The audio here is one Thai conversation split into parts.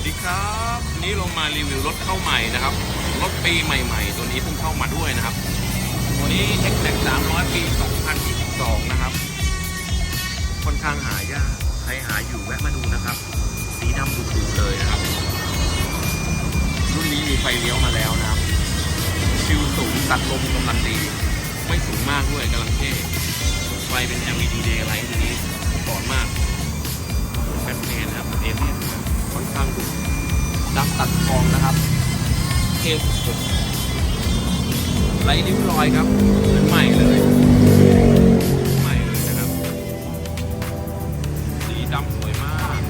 วัสดีครับวันนี้เรามารีวิวรถเข้าใหม่นะครับ รถปีใหม่ ๆ ตัวนี้เพิ่งเข้ามาด้วยนะครับ ตัวนี้ x 3 300 ปี 2022 นะครับ ค่อนข้างหายาก ใครหาอยู่แวะมาดูนะครับ สีดำดุๆเลยนะครับ รุ่นนี้มีไฟเลี้ยวมาแล้วนะครับ ชิวสูงตัดลมกำลังดี ไม่สูงมากด้วยกำลังเท่ ไฟเป็น LED daylight ตัวนี้ ดำตัดทองนะครับเท่สุดๆไรริ้วรอยครับเหมือนใหม่เลยใหม่เลยนะครับสีดำสวยมาก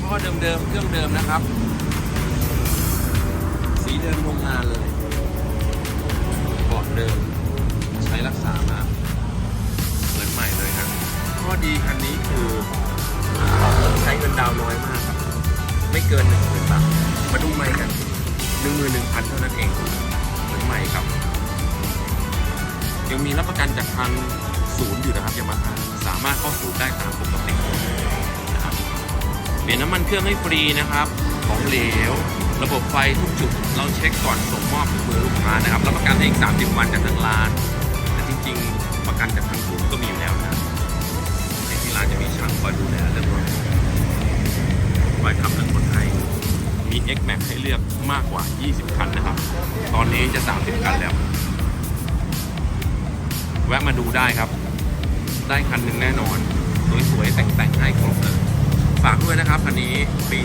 ท่อเดิมๆเครื่องเดิมนะครับ สีเดิมโรงงานเลยเบาะเดิม ใช้รักษามาเหมือนใหม่เลยครับข้อดีคัน เกินหนึ่งหมื่นบาทมาดูใหม่กันหนึ่งหมื่นหนึ่งพันเท่านั้นเองเหมือใหม่ครับ ยังมีรับประกันจากทางศูนย์อยู่นะครับยามาฮ่าสามารถเข้าศูนย์ได้ตามปกตินะครับเปลี่ยนน้ำมันเครื่องให้ฟรีนะครับของเหลว ระบบไฟทุกจุด เราเช็คก่อนส่งมอบถึงมือลูกค้านะครับรับประกันให้อีก 30 วันจากทางร้านแต่จริง ๆ ประกันจากทางศูนย์ก็มี มี X Max ให้เลือกมากกว่า 20 คันนะครับ ตอนนี้จะ 30 คันแล้ว แวะมาดูได้ครับ ได้คันหนึ่งแน่นอน สวยๆ แต่งๆ ให้ครบเลย ฝากด้วยนะครับ คันนี้ปี